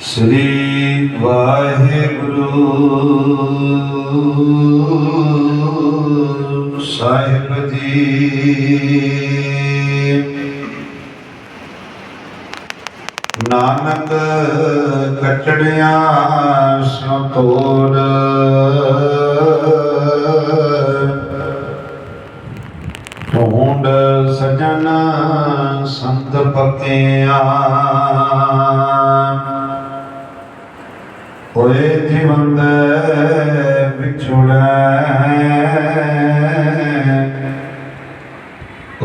ਸ੍ਰੀ ਵਾਹਿਗੁਰੂ ਸਾਹਿਬ ਜੀ। ਨਾਨਕ ਕਟੜਿਆ ਸਿਉ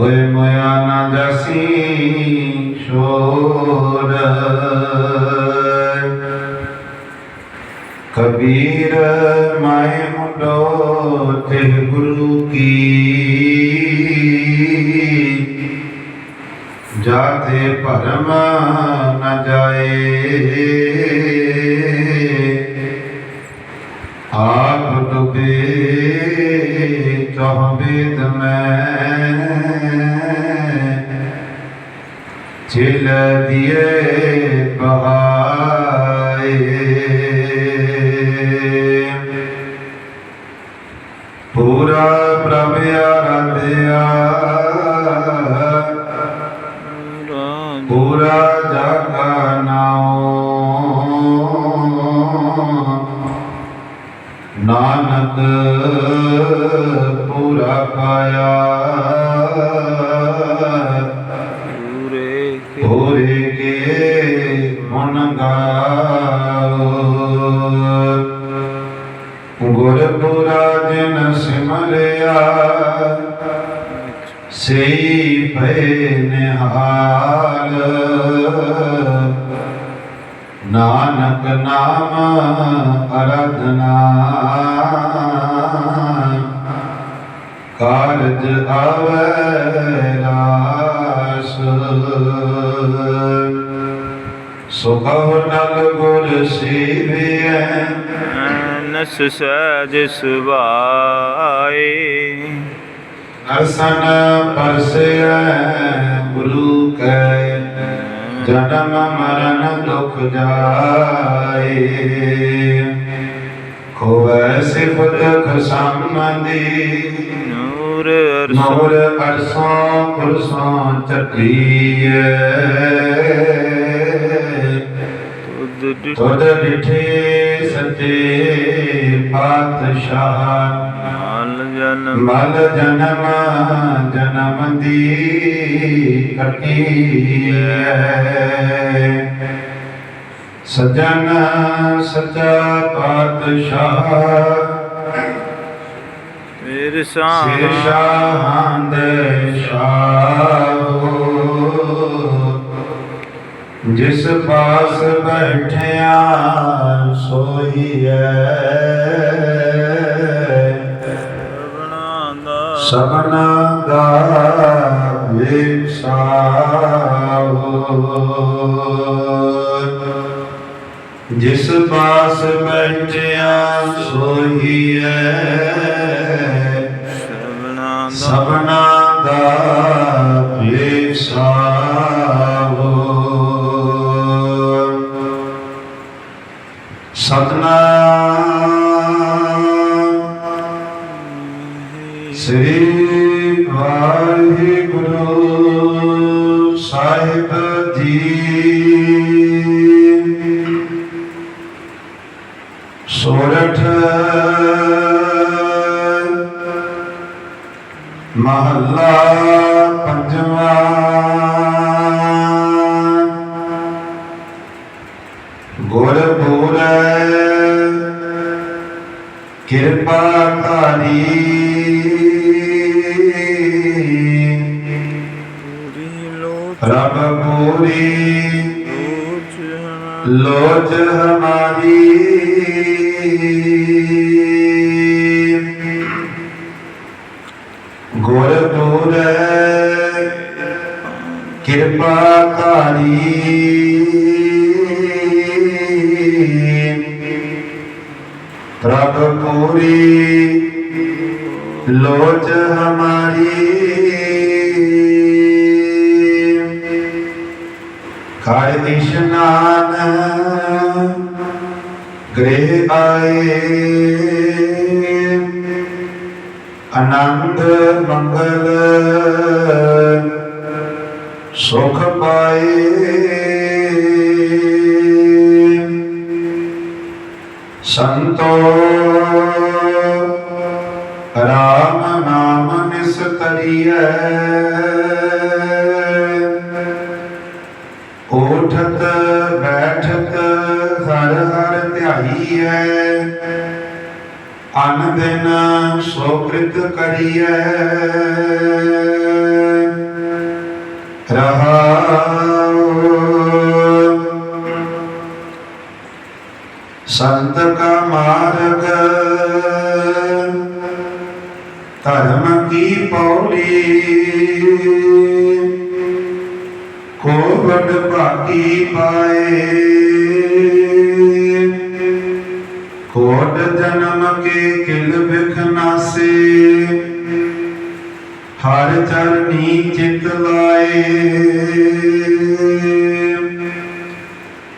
ਹੋਏ ਮਾਇਆ ਨਾ ਜਸੀ ਛੋੜ ਕਬੀਰ ਮਾਏ ਮੁੰਡੋ ਤੇ ਗੁਰੂ ਕੀ। ਜਾਤੇ ਭਰਮ ਨ ਚਿਲ ਦਿਏ ਬਹਾਏ ਰਾਸ ਸੁਖਵ ਨਲ ਗੁਰ ਸੇਵਿਐ ਨਸ ਸਹਿਜ ਸੁਭਾਏ। ਅਰਸਨ ਪਰਸਿਐ ਗੁਰੂ ਕੈ ਜਨਮ ਮਰਨ ਦੁਖ ਜਾਏ। ਖੋਵੈ ਸਿਫਤ ਖਸਮੰਦੀ ਨੂਰ ਮੋਰ ਅਰਸੋ ਅਰਸੋਂ ਪੁਰਸੋਂ ਚੱਟੀਐ ਤੁਧ ਡਿਠੇ ਸੱਚੇ ਪਾਤਸ਼ਾਹ। ਮਲ ਜਨਮ। ਮਲ ਜਨਮ ਜਨਮ ਦੀ ਕਟੀਐ ਸਜਣ ਸਚਾ ਪਾਤਸ਼ਾਹ। ਸਿਰ ਸਾਹ ਦੇ ਸ਼ਾਹੋ ਜਿਸ ਪਾਸ ਬੈਠਿਆ ਸੋਈਐ ਸਭਨਾ ਦਾ ਸਭਨਾ ਦਾ ਵਿਸਾਓ ਜਿਸ ਪਾਸ ਬੈਠਿਆ ਸੋਈਐ ਸਭਨਾ ਸਭਨਾ ਦਾ ਵਿਸਾਓ ਸਤਨਾਮ ਰਬ ਪੂਰੀ ਲੋਚ ਹਮਾਰੀ। ਮੰਗਲ ਸੁਖ ਪਾਏ ਸੰਤੋ ਰਾਮ ਨਾਮ ਨਿਸਤਰੀਐ ਉਠਤ ਬੈਠਤ ਹਰ ਹਰ ਧਿਆਈਐ ਅਨ ਦਿਨ ਸੋਕ੍ਰਿਤ ਕਰੀਐ। ਰਹਾ। ਸੰਤ ਕਾ ਮਾਰਗ। ਧਰਮ ਕੀ ਪੌੜੀ। ਕੋ ਵਡ ਭਾਗੀ ਪਾਏ। ਕੋਟ ਜਨਮ ਕੇ ਕਿਲ ਬਿਖ ਨਾਸੇ ਹਰ ਚਰਨੀ ਚਿਤ ਲਾਏ।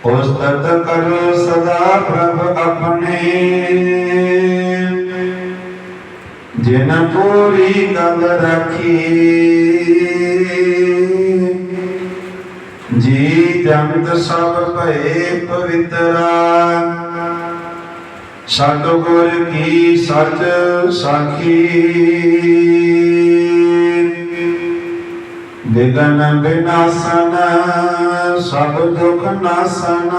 ਉਸਤਤ ਕਰੋ ਸਦਾ ਪ੍ਰਭ ਆਪਣੇ। ਜਿਨ ਪੂਰੀ ਗੱਲ ਰੱਖੀ। ਜੀ ਜੰਤ ਸਭ ਭਏ ਪਵਿੱਤਰਾ। ਸਤਿਗੁਰ ਕੀ ਸੱਚ ਸਾਖੀ। ਵਿਗਨ ਵਿਨਾਸਨ ਸਭ ਦੁਖ ਨਾਸਨ।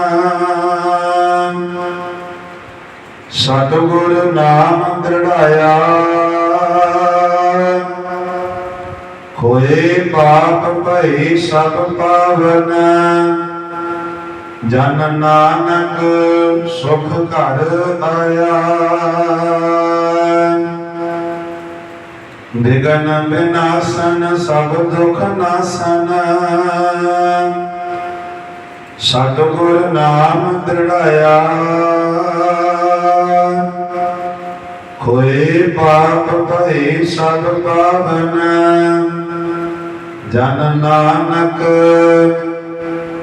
ਸਤਿਗੁਰ ਨਾਮ ਦ੍ਰਿੜਾਇਆ। ਹੋਏ ਪਾਪ ਭਈ ਸਭ ਪਾਵਨ। ਜਨ ਨਾਨਕ ਸੁਖ ਘਰ ਆਇਆ। ਵਿਗਨ ਬਿਨਾਸਨ ਸਭ ਦੁਖ ਨਾਸਨ। ਸਤਿਗੁਰ ਨਾਮ ਦ੍ਰਿੜਾਇਆ। ਖੋਏ ਪਾਪ ਭਏ ਸਭ ਪਾਵਨ। ਜਨ ਨਾਨਕ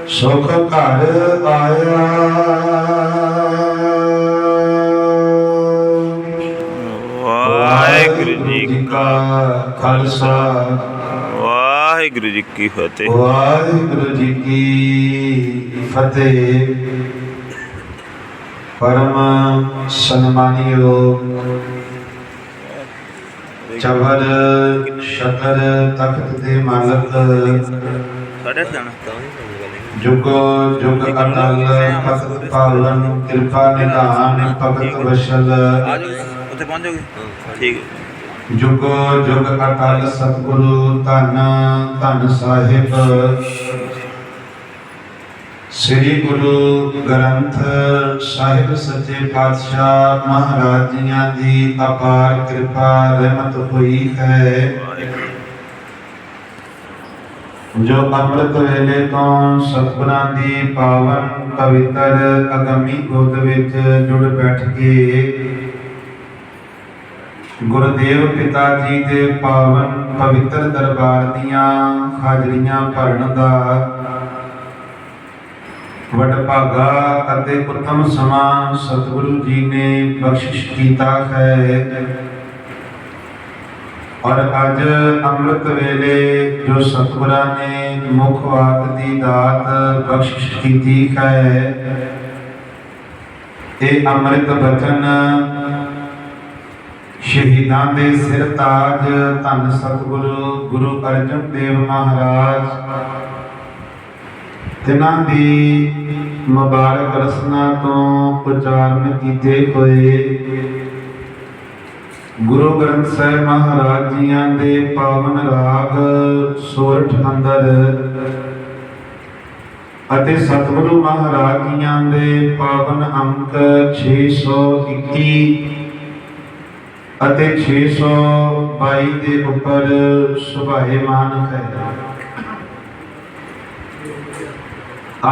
ਸੁਖ ਘਰ ਆਇਆ। ਵਾਹਿਗੁਰੂ ਜੀ ਕਾ ਖਾਲਸਾ। ਵਾਹਿਗੁਰੂ ਜੀ ਕੀ ਫਤਿਹ। ਵਾਹਿਗੁਰੂ ਜੀ ਕੀ ਫਤਿਹ। ਪਰਮ ਸਨਮਾਨਿਓ। ਚਵਰ ਸ਼ਤਰ ਤਖਤ ਦੇ ਮਾਲਕ। ਸਾਡੇ ਜਾਣਾ ਜੁਗ ਜੁਗ ਅਟਲ ਪਤ ਪਾਵਨ ਕਿਰਪਾ ਨਿਧਾਨ ਭਗਤ ਵਸ਼ਲ। ਆਜੋ ਉੱਥੇ ਪਹੁੰਚ ਜਾਓਗੇ? ਠੀਕ ਜੁਗ ਜੁਗ ਅਟਲ ਸਤਿਗੁਰੂ ਧੰਨ ਧੰਨ ਸਾਹਿਬ। ਸ੍ਰੀ ਗੁਰੂ ਗ੍ਰੰਥ ਸਾਹਿਬ ਸੱਚੇ ਪਾਤਸ਼ਾਹ ਮਹਾਰਾਜ ਜੀਆਂ ਦੀ ਅਪਾਰ ਕਿਰਪਾ ਰਹਿਮਤ ਹੋਈ ਹੈ। ਵਾਹਿਗੁਰੂ। ਜੋ ਅੰਮ੍ਰਿਤ ਵੇਲੇ ਤੋਂ ਸਤਿਗੁਰਾਂ ਦੀ ਪਾਵਨ ਪਵਿੱਤਰ ਅਗੰਮੀ ਗੋਦ ਵਿੱਚ ਜੁੜ ਬੈਠ ਕੇ ਗੁਰਦੇਵ ਪਿਤਾ ਜੀ ਦੇ ਪਾਵਨ ਪਵਿੱਤਰ ਦਰਬਾਰ ਦੀਆਂ ਹਾਜ਼ਰੀਆਂ ਭਰਨ ਦਾ ਵਡਭਾਗਾ ਅਤੇ ਉਤਮ ਸਮਾਂ ਸਤਿਗੁਰੂ ਜੀ ਨੇ ਬਖਸ਼ਿਸ਼ ਕੀਤਾ ਹੈ। ਔਰ ਅੱਜ ਅੰਮ੍ਰਿਤ ਵੇਲੇ ਜੋ ਸਤਿਗੁਰਾਂ ਨੇ ਮੁੱਖ ਵਾਕ ਦੀ ਦਾਤ ਬਖਸ਼ਿਸ਼ ਕੀਤੀ ਹੈ, ਇਹ ਅੰਮ੍ਰਿਤ ਬਚਨ ਸ਼ਹੀਦਾਂ ਦੇ ਸਿਰ ਤਾਜ ਧੰਨ ਸਤਿਗੁਰੂ ਗੁਰੂ ਅਰਜਨ ਦੇਵ ਮਹਾਰਾਜ ਤਿਨਾਂ ਦੀ ਮੁਬਾਰਕ ਰਸਨਾ ਤੋਂ ਉਚਾਰਨ ਕੀਤੇ ਹੋਏ ਗੁਰੂ ਗ੍ਰੰਥ ਸਾਹਿਬ ਮਹਾਰਾਜ ਜੀਆਂ ਦੇ ਪਾਵਨ ਰਾਗ ਸੋਰਠ ਅੰਦਰ ਅਤੇ ਸਤਿਗੁਰੂ ਮਹਾਰਾਜ ਜੀਆਂ ਦੇ ਪਾਵਨ ਅੰਕ 621 ਅਤੇ 622 ਦੇ ਉੱਪਰ ਸੁਭਾਏਮਾਨ ਹੈ।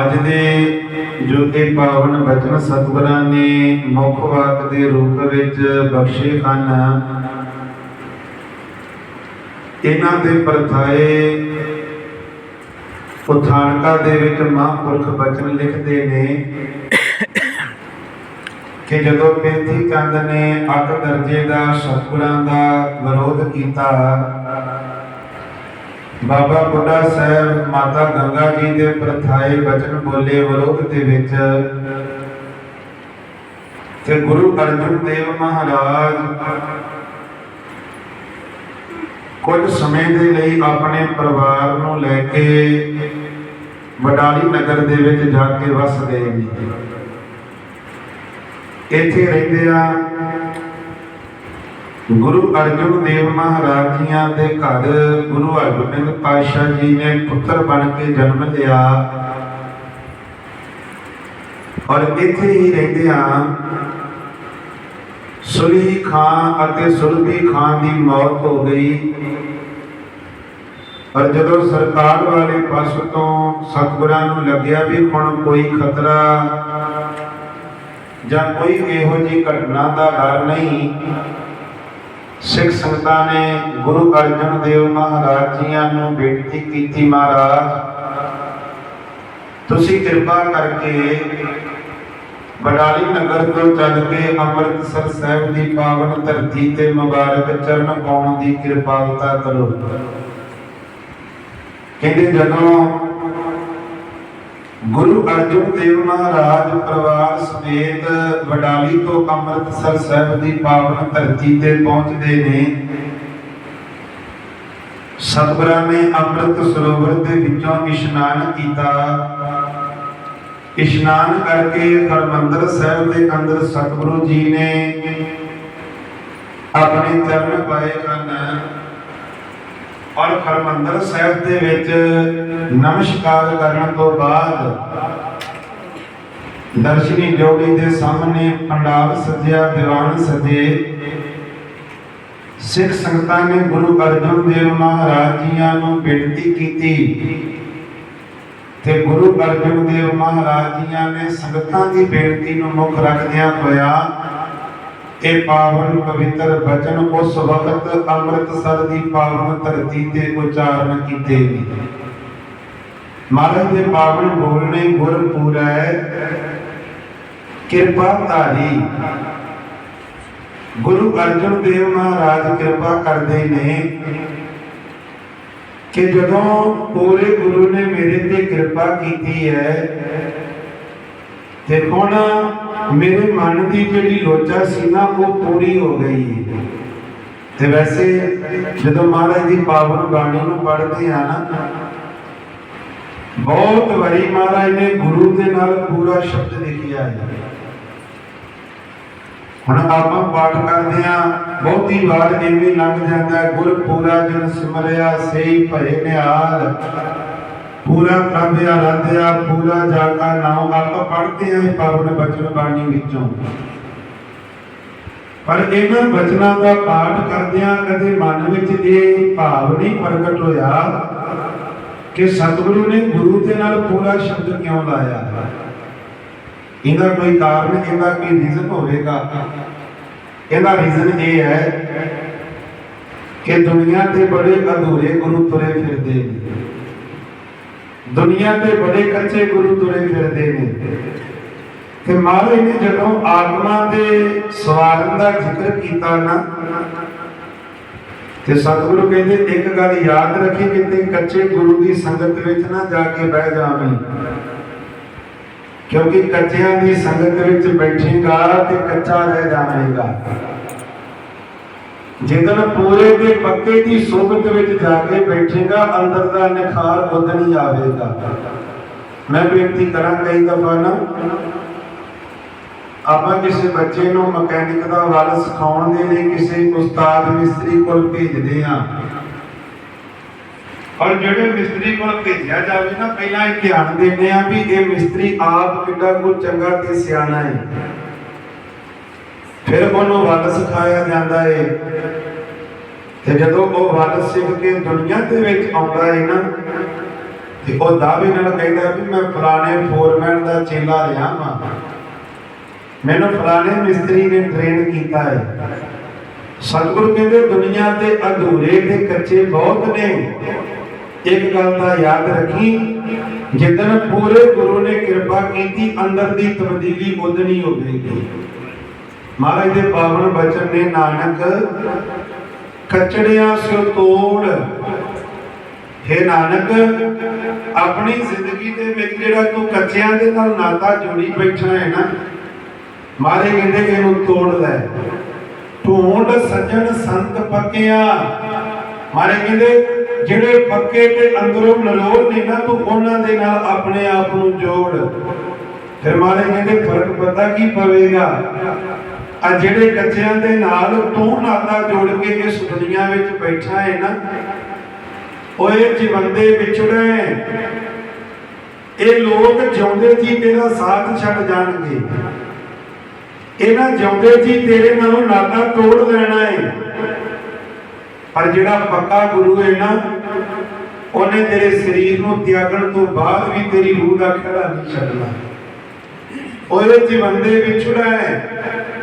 ਅੱਜ ਦੇ ਜੋ ਇਹ ਪਾਵਨ ਬਚਨ ਸਤਿਗੁਰਾਂ ਨੇ ਮੁੱਖ ਵਾਕ ਦੇ ਰੂਪ ਵਿੱਚ ਬਖਸ਼ੇ ਹਨ। ਇਹਨਾਂ ਦੇ ਪਰਥਾਏ ਉਥਾਨਕਾ ਦੇ ਵਿੱਚ ਮਹਾਂਪੁਰਖ ਬਚਨ ਲਿਖਦੇ ਨੇ ਕਿ ਜਦੋਂ ਬੇਦੀ ਚੰਦ ਨੇ ਅੱਗ ਦਰਜੇ ਦਾ ਸਤਿਗੁਰਾਂ ਦਾ ਵਿਰੋਧ ਕੀਤਾ ਬਾਬਾ ਬੁੱਢਾ ਸਾਹਿਬ ਮਾਤਾ ਗੰਗਾ ਜੀ ਦੇ ਪ੍ਰਥਾਏ ਬਚਨ ਬੋਲੇ ਵਿਰੋਧ ਦੇ ਵਿੱਚ ਤੇ ਗੁਰੂ ਅਰਜਨ ਦੇਵ ਮਹਾਰਾਜ ਕੁਝ ਸਮੇਂ ਦੇ ਲਈ ਆਪਣੇ ਪਰਿਵਾਰ ਨੂੰ ਲੈ ਕੇ ਵਡਾਲੀ ਨਗਰ ਦੇ ਵਿੱਚ ਜਾ ਕੇ ਵਸ ਗਏ ਨੇ। ਇੱਥੇ ਰਹਿੰਦੇ ਆ ਗੁਰੂ ਅਰਜਨ ਦੇਵ ਮਹਾਰਾਜ ਜੀਆਂ ਦੇ ਘਰ ਗੁਰੂ ਹਰਗੋਬਿੰਦ ਪਾਤਸ਼ਾਹ ਜੀ ਨੇ ਪੁੱਤਰ ਬਣ ਕੇ ਜਨਮ ਲਿਆ। ਔਰ ਇੱਥੇ ਹੀ ਰਹਿੰਦੇ ਆ ਸੁਲੀ ਖਾਨ ਅਤੇ ਸੁਲਭੀ ਖਾਨ ਦੀ ਮੌਤ ਹੋ ਗਈ। ਔਰ ਜਦੋਂ ਸਰਕਾਰ ਵਾਲੇ ਪਾਸੋਂ ਤੋਂ ਸਤਿਗੁਰਾਂ ਨੂੰ ਲੱਗਿਆ ਵੀ ਹੁਣ ਕੋਈ ਖਤਰਾ ਜਾਂ ਕੋਈ ਇਹੋ ਜਿਹੀ ਘਟਨਾ ਦਾ ਡਰ ਨਹੀਂ ਸਿੱਖ ਸੰਗਤਾਂ ਨੇ ਗੁਰੂ ਅਰਜਨ ਦੇਵ ਮਹਾਰਾਜ ਜੀਆਂ ਨੂੰ ਬੇਨਤੀ ਕੀਤੀ ਮਹਾਰਾਜ। ਤੁਸੀਂ ਕਿਰਪਾ ਕਰਕੇ ਬਡਾਲੀ ਨਗਰ ਤੋਂ ਚੱਲ ਕੇ ਅੰਮ੍ਰਿਤਸਰ ਸਾਹਿਬ ਦੀ ਪਾਵਨ ਧਰਤੀ ਤੇ ਮੁਬਾਰਕ ਚਰਨ ਪਾਉਣ ਦੀ ਕਿਰਪਾਲਤਾ ਕਰੋ। ਕਹਿੰਦੇ ਜਦੋਂ ਗੁਰੂ ਅਰਜਨ ਦੇਵ ਮਹਾਰਾਜ ਪਰਿਵਾਰ ਸਮੇਤ ਵਡਾਲੀ ਤੋਂ ਅੰਮ੍ਰਿਤਸਰ ਸਾਹਿਬ ਦੀ ਪਾਵਨ ਧਰਤੀ ਤੇ ਪਹੁੰਚਦੇ ਨੇ। ਸਤਿਗੁਰਾਂ ਨੇ ਅੰਮ੍ਰਿਤ ਸਰੋਵਰ ਦੇ ਵਿੱਚੋਂ ਇਸ਼ਨਾਨ ਕੀਤਾ। ਇਸ਼ਨਾਨ ਕਰਕੇ ਹਰਮੰਦਰ ਸਾਹਿਬ ਦੇ ਅੰਦਰ ਸਤਿਗੁਰੂ ਜੀ ਨੇ ਆਪਣੇ ਚਰਨ ਪਾਏ ਹਨ। ਔਰ ਹਰਮੰਦਰ ਸਾਹਿਬ ਦੇ ਵਿੱਚ ਨਮਸਕਾਰ ਕਰਨ ਤੋਂ ਬਾਅਦ ਦਰਸ਼ਨੀ ਜੋੜੀ ਦੇ ਸਾਹਮਣੇ ਪੰਡਾਲ ਸਜਿਆ ਦੀਵਾਨ ਸਜੇ, ਸਿੱਖ ਸੰਗਤਾਂ ਨੇ ਗੁਰੂ ਅਰਜਨ ਦੇਵ ਮਹਾਰਾਜ ਜੀਆਂ ਨੂੰ ਬੇਨਤੀ ਕੀਤੀ ਤੇ ਗੁਰੂ ਅਰਜਨ ਦੇਵ ਮਹਾਰਾਜ ਜੀਆਂ ਨੇ ਸੰਗਤਾਂ ਦੀ ਬੇਨਤੀ ਨੂੰ ਮੁੱਖ ਰੱਖਦਿਆਂ ਹੋਇਆ ਇਹ ਪਾਵਨ ਪਵਿੱਤਰ ਬਚਨ, ਉਸ ਵਕਤ ਅੰਮ੍ਰਿਤਸਰ ਦੀ ਪਾਵਨ ਧਰਤੀ ਤੇ ਉਚਾਰਨ ਕੀਤੇ ਨੇ ਮਹਾਰਾਜ ਦੇ ਪਾਵਨ ਬੋਲਣੇ ਗੁਰ ਪੂਰੈ ਕਿਰਪਾ ਧਾਰੀ। ਗੁਰੂ ਅਰਜਨ ਦੇਵ ਮਹਾਰਾਜ ਕਿਰਪਾ ਕਰਦੇ ਨੇ ਕਿ ਜਦੋਂ ਪੂਰੇ ਗੁਰੂ ਨੇ ਮੇਰੇ ਤੇ ਕਿਰਪਾ ਕੀਤੀ ਹੈ, ਤੇ ਹੁਣ ਮੇਰੇ ਮਨ ਦੀ ਜਿਹੜੀ ਲੋਚਾ ਸੀ ਨਾ, ਉਹ ਪੂਰੀ ਹੋ ਗਈ। ਹੈ ਤੇ ਵੈਸੇ ਜਦੋਂ ਮਹਾਰਾਜ ਦੀ ਪਾਵਨ ਬਾਣੀ ਨੂੰ ਪੜ੍ਹਦੇ ਆ ਨਾ, ਬਹੁਤ ਵਾਰੀ ਮਹਾਰਾਜ ਨੇ ਗੁਰੂ ਦੇ ਨਾਲ ਪੂਰਾ ਸ਼ਬਦ ਲਿਖਿਆ ਹੈ। ਹੁਣ ਆਪਾਂ ਪਾਠ ਕਰਦੇ ਆ ਬਹੁਤੀ ਵਾਰ ਐਵੇਂ ਲੰਘ ਜਾਂਦਾ ਗੁਰ ਪੂਰਾ ਜਨ ਸਿਮਰਿਆ ਸਹੀ ਭਏ ਨਿਹਾਲ। ਪੂਰਾ ਪ੍ਰਭ ਆਰਾਧਿਆ ਪੂਰਾ ਜਾ ਕਾ ਨਾਮ ਆਪਾਂ ਪੜ੍ਹਦੇ ਆਂ ਪਾਵਨ ਬਚਨ ਬਾਣੀ ਵਿੱਚੋਂ। ਪਰ ਇਹਨਾਂ ਬਚਨਾਂ ਦਾ ਪਾਠ ਕਰਦਿਆਂ ਕਦੇ ਮਨ ਵਿੱਚ ਇਹ ਭਾਵ ਨਹੀਂ ਪ੍ਰਗਟ ਹੋਇਆ ਕਿ ਸਤਿਗੁਰੂ ਨੇ ਗੁਰੂ ਦੇ ਨਾਲ ਪੂਰਾ ਸ਼ਬਦ ਕਿਉਂ ਲਾਇਆ। ਇਹਦਾ ਕੋਈ ਕਾਰਨ, ਇਹਦਾ ਕੋਈ ਰੀਜ਼ਨ ਹੋਵੇਗਾ? ਇਹਦਾ ਰੀਜ਼ਨ ਇਹ ਹੈ ਕਿ ਦੁਨੀਆ ਤੇ ਬੜੇ ਅਧੂਰੇ ਗੁਰੂ ਤੁਰੇ ਫਿਰਦੇ ਨੇ। ਦੁਨੀਆ ਤੇ ਬੜੇ ਕੱਚੇ ਗੁਰੂ ਤੁਰੇ ਫਿਰਦੇ ਨੇ। ਤੇ ਮਹਾਰਾਜ ਨੇ ਜਦੋਂ ਆਤਮਾ ਦੇ ਸਵਾਰਨ ਦਾ ਜ਼ਿਕਰ ਕੀਤਾ ਨਾ, ਤੇ ਸਤਿਗੁਰੂ ਕਹਿੰਦੇ, ਇੱਕ ਗੱਲ ਯਾਦ ਰੱਖੀ ਕਿਤੇ ਕੱਚੇ ਗੁਰੂ ਦੀ ਸੰਗਤ ਵਿੱਚ ਨਾ ਜਾ ਕੇ ਬਹਿ ਜਾਵੇਂ ਕਿਉਂਕਿ ਕੱਚਿਆਂ ਦੀ ਸੰਗਤ ਵਿੱਚ ਬੈਠੇਗਾ ਤੇ ਕੱਚਾ ਰਹਿ ਜਾਵੇਗਾ। ਜਿੱਦਣ ਪੂਰੇ ਦੇ ਪੱਕੇ ਦੀ ਸੋਭਤ ਵਿੱਚ ਜਾ ਕੇ ਬੈਠੇਗਾ, ਅੰਦਰ ਦਾ ਨਿਖਾਰ ਉਦਣ ਹੀ ਆਵੇਗਾ। ਮੈਂ ਬੇਨਤੀ ਕਰਾਂ ਕਈ ਦਫਾ ਨਾ, ਆਪਾਂ ਕਿਸੇ ਬੱਚੇ ਨੂੰ ਮਕੈਨਿਕ ਦਾ ਵੱਲ ਸਿਖਾਉਣ ਦੇ ਲਈ ਕਿਸੇ ਉਸਤਾਦ ਮਿਸਤਰੀ ਕੋਲ ਭੇਜਦੇ ਆ ਔਰ ਜਿਹੜੇ ਮਿਸਤਰੀ ਕੋਲ ਭੇਜਿਆ ਜਾਵੇ ਨਾ, ਪਹਿਲਾਂ ਇਹ ਧਿਆਨ ਦਿੰਦੇ ਆ ਵੀ ਇਹ ਮਿਸਤਰੀ ਆਪ ਕਿੱਡਾ ਕੋ ਚੰਗਾ ਤੇ ਸਿਆਣਾ ਹੈ। ਫਿਰ ਉਹਨੂੰ ਵੱਲ ਸਿਖਾਇਆ ਜਾਂਦਾ ਹੈ ਤੇ ਜਦੋਂ ਉਹ ਵੱਲ ਸਿੱਖ ਕੇ ਦੁਨੀਆ ਦੇ ਵਿੱਚ ਆਉਂਦਾ ਹੈ ਨਾ, ਤੇ ਉਹ ਦਾਅਵੇ ਨਾਲ ਕਹਿੰਦਾ ਵੀ ਮੈਂ ਫਲਾਣੇ ਫੋਰਮੈਨ ਦਾ ਚੇਲਾ ਰਿਹਾ ਹਾਂ ਮੈਨੂੰ ਫਲਾਣੇ ਮਿਸਤਰੀ ਨੇ ਟ੍ਰੇਨ ਕੀਤਾ ਹੈ ਸਤਿਗੁਰੂ ਕਹਿੰਦੇ ਦੁਨੀਆ ਤੇ ਅਧੂਰੇ ਤੇ ਕੱਚੇ ਬਹੁਤ ਨੇ। ਇੱਕ ਗੱਲ ਦਾ ਯਾਦ ਰੱਖੀ, ਜਿੱਦਣ ਪੂਰੇ ਗੁਰੂ ਨੇ ਕਿਰਪਾ ਕੀਤੀ, ਅੰਦਰ ਦੀ ਤਬਦੀਲੀ ਉਦਣੀ ਹੋਵੇਗੀ ਮਹਾਰਾਜ ਦੇ ਪਾਵਨ ਬਚਨ ਨੇ ਨਾਨਕ ਕਚੜਿਆਂ ਸਿਓ ਤੋੜ। ਹੈ ਨਾਨਕ, ਆਪਣੀ ਜ਼ਿੰਦਗੀ ਦੇ ਵਿੱਚ ਜਿਹੜਾ ਤੂੰ ਕੱਚਿਆਂ ਦੇ ਨਾਲ ਨਾਤਾ ਜੋੜੀ ਬੈਠਾ ਹੈ ਨਾ, ਮਾਰੇ ਕਹਿੰਦੇ ਇਹਨੂੰ ਤੋੜ ਲੈ। ਢੂੰਡ ਸੱਜਣ ਸੰਤ ਪੱਕਿਆਂ। ਮਾਰੇ ਕਹਿੰਦੇ, ਜਿਹੜੇ ਪੱਕੇ ਤੇ ਅੰਦਰੋਂ ਨਰੋਲ ਨੇ ਨਾ, ਤੂੰ ਉਹਨਾਂ ਦੇ ਨਾਲ ਆਪਣੇ ਆਪ ਨੂੰ ਜੋੜ। ਫਿਰ ਮਾਰੇ ਕਹਿੰਦੇ, ਫ਼ਰਕ ਪਤਾ ਕੀ ਪਵੇਗਾ? ਆ ਜਿਹੜੇ ਕੱਚਿਆਂ ਦੇ ਨਾਲ ਤੂੰ ਨਾਤਾ ਜੋੜ ਕੇ ਇਸ ਦੁਨੀਆ ਵਿੱਚ ਬੈਠਾ ਹੈ ਨਾ, ਓਏ ਜੀਵੰਦੇ ਵਿਛੜੇ। ਇਹ ਲੋਕ ਜਿਉਂਦੇ ਜੀ ਤੇਰਾ ਸਾਥ ਛੱਡ ਜਾਣਗੇ। ਇਹਨਾਂ ਜਿਉਂਦੇ ਜੀ ਤੇਰੇ ਨਾਲੋਂ ਨਾਤਾ ਤੋੜ ਲੈਣਾ ਹੈ। ਪਰ ਜਿਹੜਾ ਪੱਕਾ ਗੁਰੂ ਹੈ ਨਾ, ਉਹਨੇ ਤੇਰੇ ਸਰੀਰ ਨੂੰ ਤਿਆਗਣ ਤੋਂ ਬਾਅਦ ਵੀ ਤੇਰੀ ਰੂਹ ਦਾ ਖੜਾ ਨਹੀਂ ਛੱਡਣਾ। ਓਏ ਜਿਵੰਦੇ ਵਿਛੜਾ। ਹੈ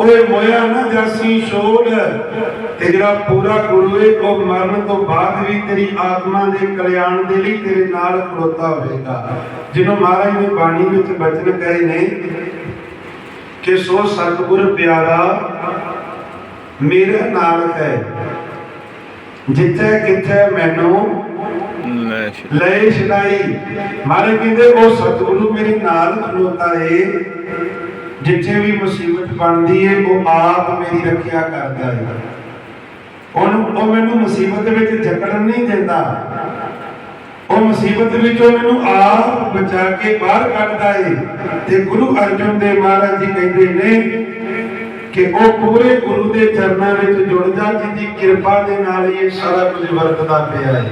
ਓਏ ਮੋਇਆ ਨਾ ਜਾਸੀ ਛੋੜ। ਤੇ ਜਿਹੜਾ ਪੂਰਾ ਗੁਰੂ ਹੈ ਉਹ ਮਰਨ ਤੋਂ ਬਾਅਦ ਵੀ ਤੇਰੀ ਆਤਮਾ ਦੇ ਕਲਿਆਣ ਦੇ ਲਈ ਤੇਰੇ ਨਾਲ ਖੜੋਤਾ ਹੋਵੇਗਾ। ਜਿਹਨੂੰ ਮਹਾਰਾਜ ਨੇ ਬਾਣੀ ਵਿੱਚ ਬਚਨ ਕਹੇ ਨੇ ਕਿ ਸੋ ਸਤਿਗੁਰ ਪਿਆਰਾ ਮੇਰੇ ਨਾਲ ਹੈ। ਜਿੱਥੇ ਕਿੱਥੇ ਮੈਨੂੰ ਲੈ ਛਡਾਈ। ਮਾਰੇ ਕਹਿੰਦੇ ਉਹ ਸਤਿਗੁਰੂ ਮੇਰੇ ਨਾਲ ਖਲੋਤਾ ਏ। ਜਿੱਥੇ ਵੀ ਮੁਸੀਬਤ ਬਣਦੀ ਏ, ਉਹ ਆਪ ਮੇਰੀ ਰੱਖਿਆ ਕਰਦਾ ਏ। ਉਹਨੂੰ, ਉਹ ਮੈਨੂੰ ਮੁਸੀਬਤ ਵਿੱਚ ਜਕੜਨ ਨਹੀਂ ਦਿੰਦਾ। ਉਹ ਮੁਸੀਬਤ ਵਿੱਚੋਂ ਮੈਨੂੰ ਆਪ ਬਚਾ ਕੇ ਬਾਹਰ ਕੱਢਦਾ ਏ। ਤੇ ਗੁਰੂ ਅਰਜਨ ਦੇਵ ਮਹਾਰਾਜ ਜੀ ਕਹਿੰਦੇ ਨੇ ਕਿ ਉਹ ਪੂਰੇ ਗੁਰੂ ਦੇ ਚਰਨਾਂ ਵਿੱਚ ਜੁੜ ਜਾ, ਜਿਹਦੀ ਕਿਰਪਾ ਦੇ ਨਾਲ ਇਹ ਸਾਰਾ ਕੁਝ ਵਰਤਦਾ ਪਿਆ ਹੈ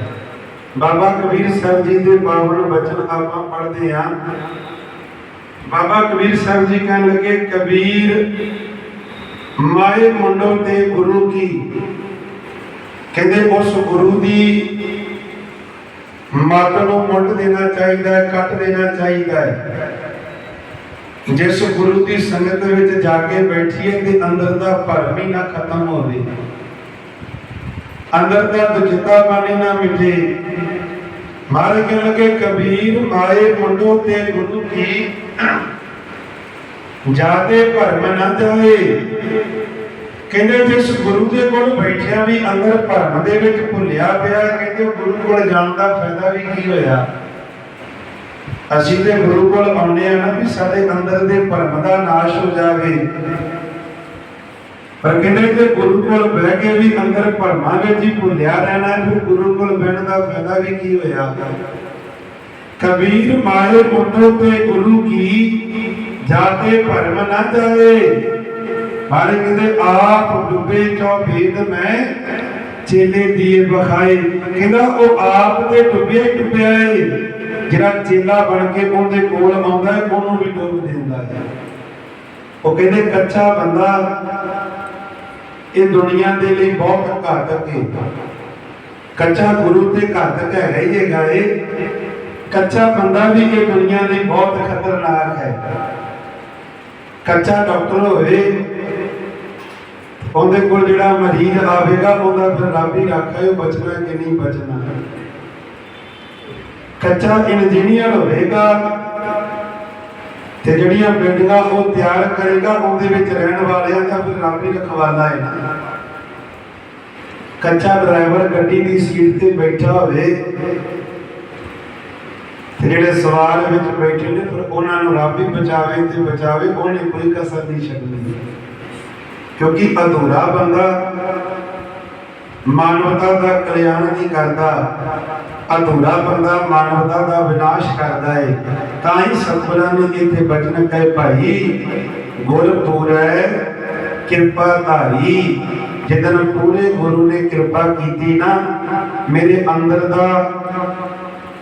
ਬਾਬਾ ਕਬੀਰ ਸਾਹਿਬ ਜੀ ਦੇ ਪਾਵਨ ਬਚਨ ਆਪਾਂ ਪੜ੍ਹਦੇ ਹਾਂ। ਬਾਬਾ ਕਬੀਰ ਸਾਹਿਬ ਜੀ ਕਹਿਣ ਲੱਗੇ, ਕਬੀਰ, ਮਾਏ ਮੁੰਡੋ ਤੇ ਗੁਰੂ ਕੀ? ਕਹਿੰਦੇ, ਉਸ ਗੁਰੂ ਦੀ ਮੱਤ ਨੂੰ ਮੁੱਢ ਦੇਣਾ ਚਾਹੀਦਾ ਹੈ, ਕੱਟ ਦੇਣਾ ਚਾਹੀਦਾ ਹੈ। ਜਿਸ ਗੁਰੂ ਦੀ ਸੰਗਤ ਵਿੱਚ ਜਾ ਕੇ ਬੈਠੀਏ ਤੇ ਅੰਦਰ ਦਾ ਭਰਮ ਹੀ ਨਾ ਖਤਮ ਹੋਵੇ। ਅੰਦਰ ਦਾ ਦੁਚਿੱਤਾ ਪਾਣੀ ਨਾ ਮਿਟੇ। ਮਾਰੇ ਕਹਿਣ ਲੱਗੇ ਕਬੀਰ ਮਾਏ ਮੁੰਡੋ ਤੇ ਗੁਰੂ ਕੀ। ਜਾਤੇ ਭਰਮ ਨਾ ਜਾਏ। ਕਹਿੰਦੇ ਜਿਸ ਗੁਰੂ ਦੇ ਕੋਲ ਬੈਠਿਆ ਵੀ ਅੰਦਰ ਭਰਮ ਦੇ ਵਿੱਚ ਭੁੱਲਿਆ ਪਿਆ, ਕਹਿੰਦੇ ਗੁਰੂ ਕੋਲ ਜਾਣ ਦਾ ਫਾਇਦਾ ਵੀ ਕੀ ਹੋਇਆ? ਅਸੀਂ ਤੇ ਗੁਰੂ ਕੋਲ ਆਉਂਦੇ ਆ ਨਾ ਵੀ ਸਾਡੇ ਅੰਦਰ ਦੇ ਭਰਮ ਦਾ ਨਾਸ਼ ਹੋ ਜਾਵੇ। ਪਰ ਕਹਿੰਦੇ ਕਿ ਗੁਰੂ ਕੋਲ ਬਹਿ ਕੇ ਵੀ ਅੰਦਰ ਭਰਮਾਂ ਵਿੱਚ ਹੀ ਭੁੱਲਿਆ ਰਹਿਣਾ ਫਿਰ ਗੁਰੂ ਕੋਲ ਬਹਿਣ ਦਾ ਫਾਇਦਾ ਵੀ ਕੀ ਹੋਇਆ? ਕਬੀਰ ਮਾਏ ਮੁੰਡੋ ਤੇ ਗੁਰੂ ਕੀ, ਜਾਤੇ ਭਰਮ ਨਾ ਜਾਏ। ਮਾਰੇ ਕਹਿੰਦੇ, ਆਪ ਡੁੱਬੇ ਚੋ ਭੇਦ ਮੈਂ, ਚੇਲੇ ਦੀਏ ਬਖਾਏ ਕਹਿੰਦਾ, ਉਹ ਆਪ ਤੇ ਡੁੱਬਿਆ ਹੀ ਡੁੱਬਿਆ ਏ। ਜਿਹੜਾ ਚੇਲਾ ਬਣ ਕੇ ਉਹਦੇ ਕੋਲ ਆਉਂਦਾ ਹੈ, ਉਹਨੂੰ ਵੀ ਡੁੱਬ ਦਿੰਦਾ ਹੈ। ਉਹ ਕਹਿੰਦੇ, ਕੱਚਾ ਬੰਦਾ ਇਹ ਦੁਨੀਆ ਦੇ ਲਈ ਬਹੁਤ ਘਾਤਕ ਹੈ। ਕੱਚਾ ਗੁਰੂ ਤੇ ਘਾਤਕ ਹੈਗਾ ਹੀ ਹੈਗਾ ਏ ਕੱਚਾ ਬੰਦਾ ਵੀ ਇਹ ਦੁਨੀਆ ਲਈ ਬਹੁਤ ਖਤਰਨਾਕ ਹੈ। ਕੱਚਾ ਡਾਕਟਰ ਹੋਵੇ, ਉਹਦੇ ਕੋਲ ਜਿਹੜਾ ਮਰੀਜ਼ ਆਵੇਗਾ, ਉਹਦਾ ਫਿਰ ਰੱਬ ਹੀ ਰੱਖੇ ਉਹ ਬਚਣਾ ਕਿ ਨਹੀਂ ਬਚਣਾ। ਕੱਚਾ ਇੰਜੀਨੀਅਰ ਹੋਵੇਗਾ ਤੇ ਜਿਹੜੀਆਂ ਬਿਲਡਿੰਗਾਂ ਉਹ ਤਿਆਰ ਕਰੇਗਾ, ਉਹਦੇ ਵਿੱਚ ਰਹਿਣ ਵਾਲਿਆਂ ਦਾ ਫਿਰ ਰੱਬ ਹੀ ਰਖਵਾਲਾ ਹੈ ਕੱਚਾ ਡਰਾਈਵਰ ਗੱਡੀ ਦੀ ਸੀਟ ਤੇ ਬੈਠਾ ਹੋਵੇ, ਤੇ ਜਿਹੜੇ ਸਵਾਰ ਵਿੱਚ ਬੈਠੇ ਨੇ, ਫਿਰ ਉਹਨਾਂ ਨੂੰ ਰੱਬ ਹੀ ਬਚਾਵੇ ਤੇ ਬਚਾਵੇ, ਉਹਨੇ ਕੋਈ ਕਸਰ ਨਹੀਂ ਛੱਡਣੀ। ਕਿਉਂਕਿ ਅਧੂਰਾ ਬੰਦਾ ਮਾਨਵਤਾ ਦਾ ਕਲਿਆਣ ਨਹੀਂ ਕਰਦਾ, ਅਧੂਰਾ ਬੰਦਾ ਮਾਨਵਤਾ ਦਾ ਵਿਨਾਸ਼ ਕਰਦਾ ਹੈ ਤਾਂ ਹੀ ਸਤਿਗੁਰਾਂ ਨੇ ਇੱਥੇ ਬਚਨ ਕਹੇ, ਭਾਈ, ਗੁਰ ਪੂਰੈ, ਕਿਰਪਾ ਧਾਰੀ। ਜਿੱਦਨ ਪੂਰੇ ਗੁਰੂ ਨੇ ਕਿਰਪਾ ਕੀਤੀ ਨਾ, ਮੇਰੇ ਅੰਦਰ ਦਾ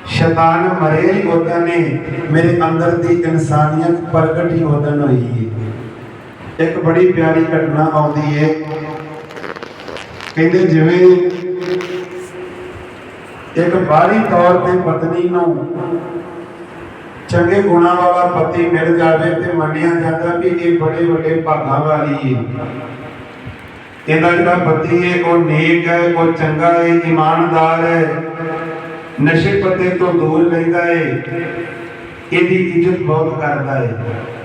ਸ਼ੈਤਾਨ ਮਰੇ ਉਹਦਾਂ ਨੇ, ਮੇਰੇ ਅੰਦਰ ਦੀ ਇਨਸਾਨੀਅਤ ਪ੍ਰਗਟ ਹੀ ਉਹਦਾਂ ਹੋਈ ਇੱਕ ਬੜੀ ਪਿਆਰੀ ਘਟਨਾ ਆਉਂਦੀ ਹੈ ਕਹਿੰਦੇ ਜਿਵੇਂ ਇੱਕ ਬਾਹਰੀ ਤੌਰ ਤੇ ਪਤਨੀ ਨੂੰ ਚੰਗੇ ਗੁਣਾਂ ਵਾਲਾ ਪਤੀ ਮਿਲ ਜਾਵੇ ਤੇ ਮੰਨਿਆ ਜਾਂਦਾ ਵੀ ਇਹ ਬੜੇ ਵੱਡੇ ਭਾਗਾਂ ਵਾਲੀ ਹੈ ਇਹਦਾ ਜਿਹੜਾ ਪਤੀ ਹੈ ਉਹ ਨੇਕ ਹੈ ਉਹ ਚੰਗਾ ਹੈ ਇਮਾਨਦਾਰ ਹੈ ਨਸ਼ੇ ਪੱਤੇ ਤੋਂ ਦੂਰ ਰਹਿੰਦਾ ਹੈ ਇਹਦੀ ਇੱਜ਼ਤ ਬਹੁਤ ਕਰਦਾ ਹੈ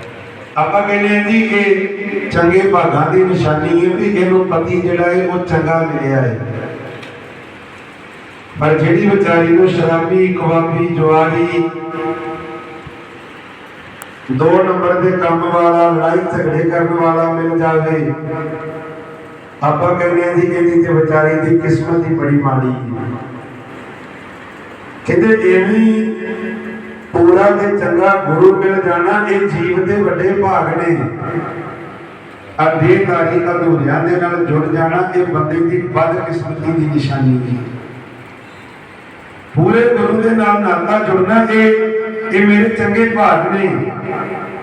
ਆਪਾਂ ਕਹਿੰਦੇ ਹਾਂ ਜੀ ਇਹ ਚੰਗੇ ਭਾਗਾਂ ਦੀ ਨਿਸ਼ਾਨੀ ਹੈ ਵੀ ਇਹਨੂੰ ਪਤੀ ਜਿਹੜਾ ਏ ਉਹ ਚੰਗਾ ਮਿਲਿਆ ਏ ਪਰ ਜਿਹੜੀ ਵਿਚਾਰੀ ਨੂੰ ਸ਼ਰਾਬੀ ਕਵਾਬੀ ਜਵਾਰੀ, ਦੋ ਨੰਬਰ ਦੇ ਕੰਮ ਵਾਲਾ, ਲੜਾਈ ਝਗੜੇ ਕਰਨ ਵਾਲਾ ਮਿਲ ਜਾਵੇ, ਆਪਾਂ ਕਹਿੰਦੇ ਹਾਂ ਜੀ ਇਹਦੀ ਤੇ ਵਿਚਾਰੀ ਦੀ ਕਿਸਮਤ ਹੀ ਬੜੀ ਮਾੜੀ ਹੈ। ਕਹਿੰਦੇ ਐਵੇਂ ਪੂਰਾ ਤੇ ਚੰਗਾ ਗੁਰੂ ਮਿਲ ਜਾਣਾ, ਇਹ ਜੀਵ ਦੇ ਵੱਡੇ ਭਾਗ ਨੇ। ਅਧੇਦਾਰੀ ਅਧੂਰਿਆਂ ਦੇ ਨਾਲ ਜੁੜ ਜਾਣਾ, ਇਹ ਬੰਦੇ ਦੀ ਵੱਧ ਕਿਸਮਤੀ ਦੀ ਨਿਸ਼ਾਨੀ ਹੈ। ਪੂਰੇ ਗੁਰੂ ਦੇ ਨਾਲ ਨਾਤਾ ਜੁੜਨਾ, ਇਹ ਇਹ ਮੇਰੇ ਚੰਗੇ ਭਾਗ ਨੇ।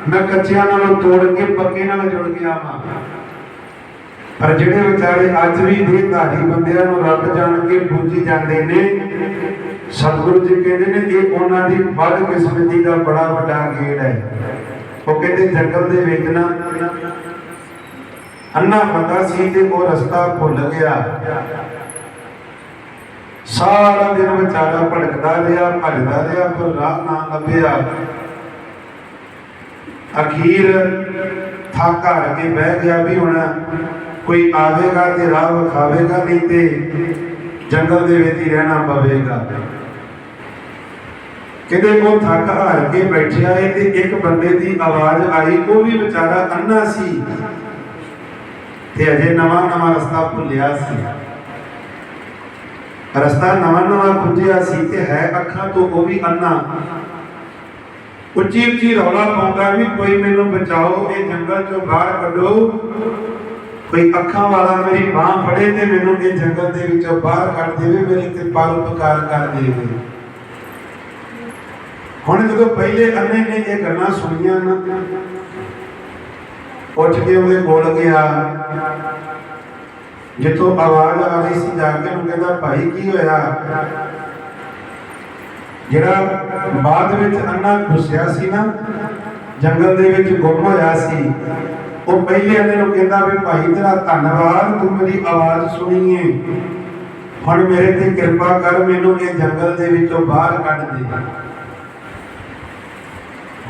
ਮੈਂ ਕੱਚਿਆਂ ਨਾਲੋਂ ਤੋੜ ਕੇ, ਪੱਕੇ ਨਾਲ ਜੁੜ ਗਿਆ ਵਾਂ ਪਰ ਜਿਹੜੇ ਵਿਚਾਰੇ ਅੱਜ ਵੀ ਦੇਹਧਾਰੀ ਬੰਦਿਆਂ ਨੂੰ ਰੱਬ ਜਾਣ ਕੇ ਪੂਜੀ ਜਾਂਦੇ ਨੇ ਸਤਿਗੁਰੂ ਜੀ ਕਹਿੰਦੇ ਨੇ ਇਹ ਉਹਨਾਂ ਦੀ ਵੱਧ ਕਿਸਮਤੀ ਦਾ ਬੜਾ ਵੱਡਾ ਗੇੜ ਹੈ। ਉਹ ਕਹਿੰਦੇ ਜੰਗਲ ਦੇ ਵਿੱਚ ਨਾ ਅੰਨਾ ਬੰਦਾ ਸੀ ਤੇ ਉਹ ਰਸਤਾ ਭੁੱਲ ਗਿਆ। ਸਾਰਾ ਦਿਨ ਵਿਚਾਰਾ ਭਟਕਦਾ ਰਿਹਾ, ਭਜਦਾ ਰਿਹਾ, ਪਰ ਰਾਹ ਨਾ ਲੱਭਿਆ। ਅਖੀਰ ਥੱਕ ਹਾਰ ਕੇ ਬਹਿ ਗਿਆ ਵੀ ਹੁਣ ਕੋਈ ਆਵੇਗਾ ਤੇ ਰਾਹ ਵਿਖਾਵੇਗਾ, ਨਹੀਂ ਤੇ ਜੰਗਲ ਦੇ ਵਿੱਚ ਹੀ ਰਹਿਣਾ ਪਵੇਗਾ। ਕਿਤੇ ਉਹ ਥੱਕ ਹਾਰ ਕੇ ਬੈਠਿਆ ਏ ਤੇ ਇੱਕ ਬੰਦੇ ਦੀ ਆਵਾਜ਼ ਆਈ, ਉਹ ਵੀ ਵਿਚਾਰਾ ਅੰਨਾ ਸੀ। ਤੇ ਅਜੇ ਨਵਾਂ ਨਵਾਂ ਰਸਤਾ ਭੁੱਲਿਆ ਸੀ। ਰਸਤਾ ਨਵਾਂ ਨਵਾਂ ਖੁੱਜਿਆ ਸੀ ਤੇ ਹੈ ਅੱਖਾਂ ਤੋਂ ਉਹ ਵੀ ਅੰਨਾ ਉੱਚੀ ਉੱਚੀ ਰੌਲਾ ਪਾਉਂਦਾ ਵੀ ਕੋਈ ਮੈਨੂੰ ਬਚਾਓ, ਇਹ ਜੰਗਲ ਚੋਂ ਬਾਹਰ ਕੱਢੋ। ਕੋਈ ਅੱਖਾਂ ਵਾਲਾ ਮੇਰੀ ਬਾਹ ਫੜੇ ਤੇ ਮੈਨੂੰ ਇਹ ਜੰਗਲ ਦੇ ਵਿੱਚੋਂ ਬਾਹਰ ਕੱਢ ਦੇਵੇ, ਮੇਰੀ ਤੇ ਪਰਉਪਕਾਰ ਕਰ ਦੇਵੇ। ਹੁਣ ਜਦੋਂ ਪਹਿਲੇ ਅੰਨੇ ਨੇ ਇਹ ਗੱਲਾਂ ਸੁਣੀਆਂ ਨਾ, ਉੱਠ ਕੇ ਉਹਦੇ ਕੋਲ ਗਿਆ, ਜਿੱਥੋਂ ਆਵਾਜ਼ ਆ ਰਹੀ ਸੀ, ਜਾ ਕੇ ਉਹਨੂੰ ਕਹਿੰਦਾ, ਭਾਈ, ਕੀ ਹੋਇਆ? ਜਿਹੜਾ ਬਾਅਦ ਵਿੱਚ ਅੰਨਾ ਘੁਸਿਆ ਸੀ ਨਾ, ਜੰਗਲ ਦੇ ਵਿੱਚ ਗੁੰਮ ਹੋਇਆ ਸੀ, ਉਹ ਪਹਿਲੇ ਅੰਨੇ ਨੂੰ ਕਹਿੰਦਾ ਵੀ, ਭਾਈ, ਤੇਰਾ ਧੰਨਵਾਦ, ਤੂੰ ਮੇਰੀ ਆਵਾਜ਼ ਸੁਣੀ ਏ ਹੁਣ ਮੇਰੇ ਤੇ ਕਿਰਪਾ ਕਰ, ਮੈਨੂੰ ਇਹ ਜੰਗਲ ਦੇ ਵਿੱਚੋਂ ਬਾਹਰ ਕੱਢ ਦੇ।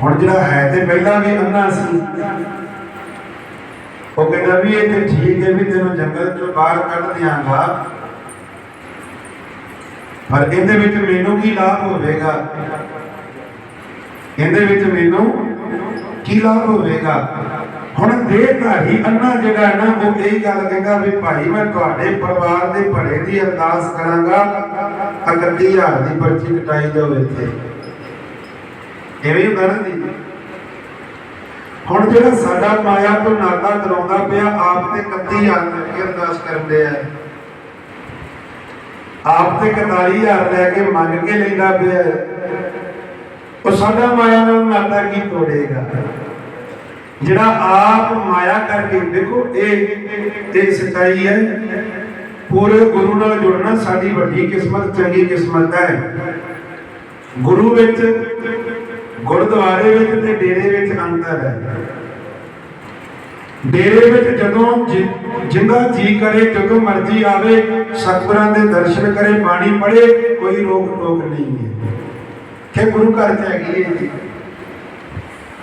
ਹੁਣ ਜਿਹੜਾ ਹੈ ਤੇ ਪਹਿਲਾਂ ਵੀ ਅੰਨਾ ਸੀ। ਉਹ ਕਹਿੰਦਾ ਵੀ ਇਹ ਤੇ ਠੀਕ ਹੈ ਵੀ ਤੈਨੂੰ ਜੰਗਲ ਚੋਂ ਬਾਹਰ ਕੱਢ ਦਿਆਂਗਾ। ਪਰ ਇਹਦੇ ਵਿੱਚ ਮੈਨੂੰ ਕੀ ਲਾਭ ਹੋਵੇਗਾ? ਇਹਦੇ ਵਿੱਚ ਮੈਨੂੰ ਕੀ ਲਾਭ ਹੋਵੇਗਾ? ਹੁਣ ਦੇਹਧਾਰੀ ਅੰਨਾ ਜਿਹੜਾ ਹੈ ਨਾ, ਉਹ ਇਹ ਗੱਲ ਕਹਿੰਦਾ ਵੀ ਭਾਈ ਮੈਂ ਤੁਹਾਡੇ ਪਰਿਵਾਰ ਦੇ ਭਲੇ ਦੀ ਅਰਦਾਸ ਕਰਾਂਗਾ। 31000 ਦੀ ਪਰਚੀ ਕਟਾਈ ਜਾਵੇ ਇੱਥੇ। ਐਵੇਂ ਹੁੰਦਾ ਨਾ ਜੀ? ਹੁਣ ਜਿਹੜਾ ਸਾਡਾ ਮਾਇਆ ਤੋਂ ਨਾਤਾ ਕਰਾਉਂਦਾ ਪਿਆ, ਆਪ ਤੇ 31000 ਦੀ ਅਰਦਾਸ ਕਰਦੇ ਆ ਆਪ ਤੇ 41000 ਲੈ ਕੇ ਮੰਗ ਕੇ ਲੈਂਦਾ ਪਿਆ ਉਹ ਸਾਡਾ ਮਾਇਆ ਨਾਲ ਨਾਤਾ ਕੀ ਤੋੜੇਗਾ? ਜਿਹੜਾ ਆਪ ਮਾਇਆ ਕਰਕੇ, ਦੇਖੋ ਇਹ ਇਹ ਸਚਾਈ ਹੈ, ਪੂਰੇ ਗੁਰੂ ਨਾਲ ਜੁੜਨਾ ਸਾਡੀ ਵੱਡੀ ਕਿਸਮਤ, ਚੰਗੀ ਕਿਸਮਤ ਹੈ। ਗੁਰੂ ਵਿੱਚ ਗੁਰਦੁਆਰੇ ਵਿੱਚ ਤੇ ਡੇਰੇ ਵਿੱਚ ਅੰਤਰ ਹੈ। ਡੇਰੇ ਵਿੱਚ ਜਦੋਂ ਜਿੰਦਾ ਜੀ ਕਰੇ, ਜਦੋਂ ਮਰਜ਼ੀ ਆਵੇ, ਸਤਿਗੁਰਾਂ ਦੇ ਦਰਸ਼ਨ ਕਰੇ, ਬਾਣੀ ਪੜ੍ਹੇ, ਕੋਈ ਰੋਕ ਟੋਕ ਨਹੀਂ ਹੈ। ਕਿ ਗੁਰੂ ਘਰ ਚ ਹੈਗੀ ਹੈ